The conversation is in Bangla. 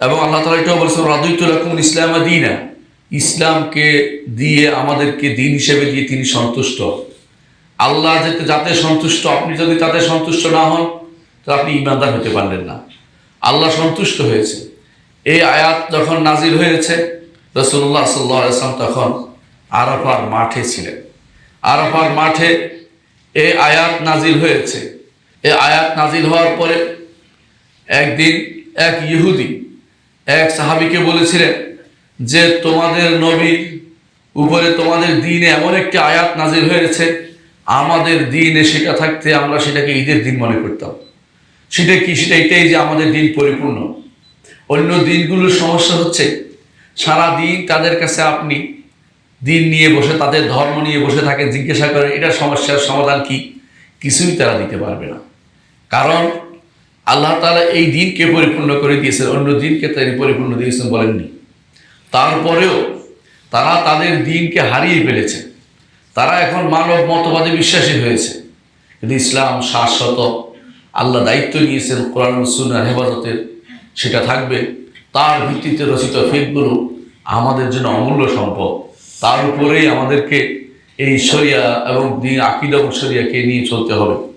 এবং আল্লাহ তালা এটাও বলেছেন রাদুইতুল ইসলাম দিনা। ইসলামকে দিয়ে আমাদেরকে দিন হিসেবে দিয়ে তিনি সন্তুষ্ট। আল্লাহ যাতে যাতে সন্তুষ্ট, আপনি যদি তাতে সন্তুষ্ট না হন তো আপনি ইমানদার হতে পারলেন না। আল্লাহ সন্তুষ্ট হয়েছে। এই আয়াত যখন নাজির হয়েছে রসুল্লাহ সাল্লাহ আসলাম তখন আরাফার মাঠে ছিলেন। আরাফার মাঠে এই আয়াত নাজিল হয়েছে। এই আয়াত নাজিল হওয়ার পরে একদিন এক ইহুদি এক সাহাবিকে বলেছিলেন যে, তোমাদের নবীর উপরে তোমাদের দিনে এমন একটি আয়াত নাজির হয়েছে, আমাদের দিনে সেটা থাকতে আমরা সেটাকে ঈদের দিন মনে করতাম। সেটা কি? সেটা এটাই যে আমাদের দিন পরিপূর্ণ। অন্য দিনগুলোর সমস্যা হচ্ছে, সারা দিন তাদের কাছে আপনি দিন নিয়ে বসে, তাদের ধর্ম নিয়ে বসে থাকেন, জিজ্ঞাসা করেন এটা সমস্যার সমাধান কি? কিছুই তারা দিতে পারবে না। কারণ আল্লাহ তাআলা এই দিনকে পরিপূর্ণ করে দিয়েছেন, অন্য দিনকে তিনি পরিপূর্ণ দিয়েছেন বলেননি। তারপরেও তারা তাদের দিনকে হারিয়ে ফেলেছে। তারা এখন মানব মতবাদে বিশ্বাসী হয়েছে। কিন্তু ইসলাম শাশ্বত, আল্লাহ দায়িত্ব নিয়েছেন কোরআন সুন্নাহ হেফাজতের, সেটা থাকবে। তার ভিত্তিতে রচিত ফেকগুলো আমাদের জন্য অমূল্য সম্পদ। তার উপরেই আমাদেরকে এই শরিয়া এবং দিন আকিদা এবং শরিয়াকে নিয়ে চলতে হবে।